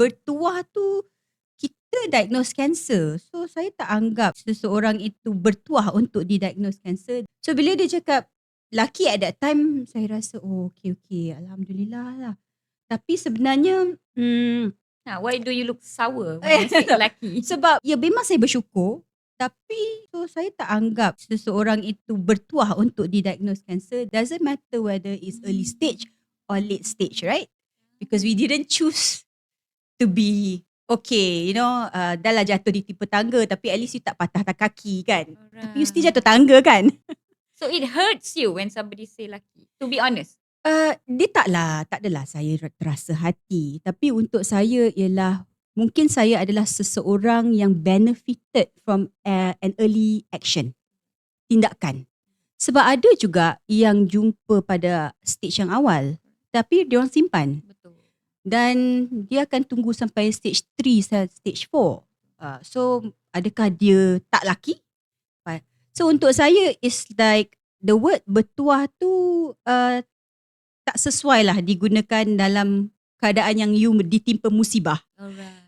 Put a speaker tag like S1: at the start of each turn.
S1: bertuah tu kita diagnose cancer. So saya tak anggap seseorang itu bertuah untuk didiagnose cancer. So bila dia cakap laki at that time saya rasa oh okay okay alhamdulillah lah. Tapi sebenarnya hmm,
S2: Ha, why do you look sour when
S1: Eh,
S2: you say lelaki?
S1: sebab ya memang saya bersyukur tapi so saya tak anggap seseorang itu bertuah untuk didiagnose cancer doesn't matter whether it's early stage or late stage right because we didn't choose to be okay you know uh, dah lah jatuh di tipe tangga tapi at least you tak patah tak kaki kan tapi you still jatuh tangga kan
S2: So it hurts you when somebody say lelaki. To be honest.
S1: Uh, dia taklah, tak adalah saya terasa hati. Tapi untuk saya ialah mungkin saya adalah seseorang yang benefited from uh, an early action. Tindakan. Sebab ada juga yang jumpa pada stage yang awal. Tapi dia orang simpan.
S2: Betul.
S1: Dan dia akan tunggu sampai stage 3, sampai stage 4. Uh, so adakah dia tak laki? Fa- So untuk saya is like the word bertuah tu uh, tak sesuai lah digunakan dalam keadaan yang you ditimpa musibah.
S2: Alright.